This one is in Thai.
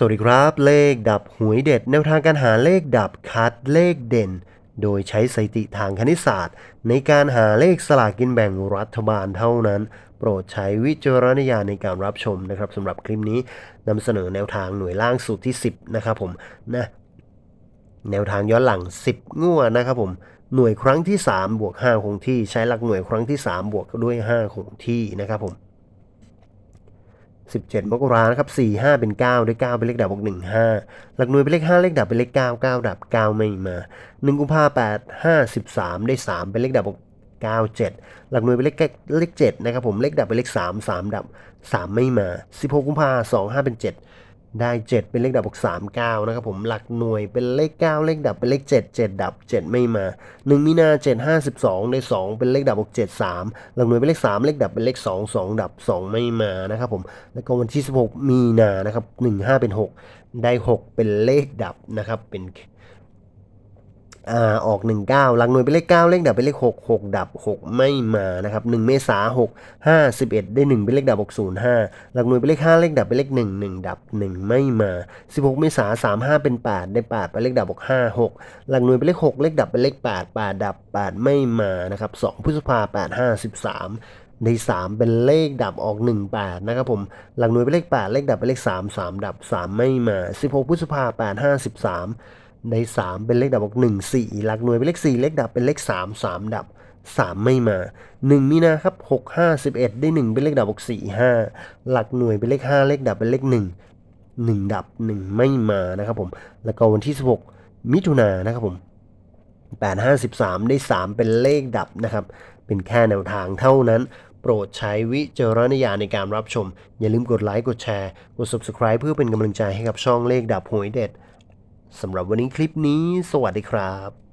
สวัสดีครับ เลขดับหวยเด็ด แนวทางการหาเลขดับคัดเลขเด่น โดยใช้สถิติทางคณิตศาสตร์ ในการหาเลขสลากกินแบ่งรัฐบาลเท่านั้น โปรดใช้วิจารณญาณในการรับชมนะครับสำหรับคลิปนี้นำเสนอแนวทางหน่วยล่างสูตรที่ 10 นะครับผมนะแนวทางย้อนหลัง 10 งวดนะครับผมหน่วยครั้งที่ 3 บวก5คงที่ใช้หลักหน่วยครั้งที่ 3 บวกด้วย5คงที่นะครับผม 17 มกรานะครับ 4 5 เป็น 9 ด้วย 9 เป็นเลขดับบวก1 5 หลักหน่วยเป็นเลข 5 เลขดับเป็นเลข 9 9 ดับ 9 ไม่มา 1 กุมภาพันธ์8 5 13 ได้ 3 เป็นเลขดับบวก9 7 หลักหน่วยเป็นเลขเลข7นะครับผม เลขดับเป็นเลข 3 3 ดับ 3 ไม่มา 16 กุมภาพันธ์25 เป็น 7 ได้ 7 เป็นเลขดับบวก3 9นะครับผมหลักหน่วยเป็นเลข 9 เลขดับเป็นเลข 7 7 ดับ 7 ไม่มา 1 มีนา7 5 12 ได้ 2 เป็นเลขดับบวก7 3 หลักหน่วยเป็นเลข 3 เลขดับเป็นเลข 2 2 ดับ 2 ไม่มานะครับผมแล้วก็วันที่ 16 มีนานะครับ1 5 เป็น 6 ได้ 6 เป็นเลขดับนะครับเป็น อ่าออก 19 หลักหน่วยเป็นเลข 9 เลขดับเป็นเลข 6 6 ดับ 6 ไม่มานะครับ 1 เมษา6 5 11 ได้ 1 เป็นเลขดับ 6 0 5 หลักหน่วยเป็นเลข 5 เลขดับเป็นเลข 1 1 ดับ 1 ไม่มา 16 เมษา3 5 เป็น 8 ได้ 8 เป็นเลขดับ 6 5 6 หลักหน่วยเป็นเลข 6 เลขดับเป็นเลข 8 8 ดับ 8 ไม่มานะครับ 2 พฤษภา8 5 13ได้3เป็นเลขดับออก 1 8 นะครับผม หลักหน่วยเป็นเลข 8 เลขดับเป็นเลข 3 3 ดับ 3 ไม่มา 16 พฤษภา8 5 13 ได้3เป็นเลขดับออก1 4 หลักหน่วยเป็นเลข 4 เลขดับเป็นเลข 3 3 ดับ 3 ไม่มา 1 มีนาครับ 6 5 11 ได้ 1 เป็นเลขดับออก4 5 หลักหน่วยเป็นเลข 5 เลขดับเป็นเลข 1 1 ดับ 1 ไม่มานะครับผม แล้วก็วันที่ 16 มิถุนายนนะครับผม8 5 13ได้ 3 เป็นเลขดับนะครับ เป็นแค่แนวทางเท่านั้นโปรดใช้วิจารณญาณในการรับชม อย่าลืมกดไลค์ กดแชร์ กด Subscribe เพื่อเป็นกำลังใจให้กับช่องเลขดับหวยเด็ด สำหรับวันนี้คลิปนี้ สวัสดีครับ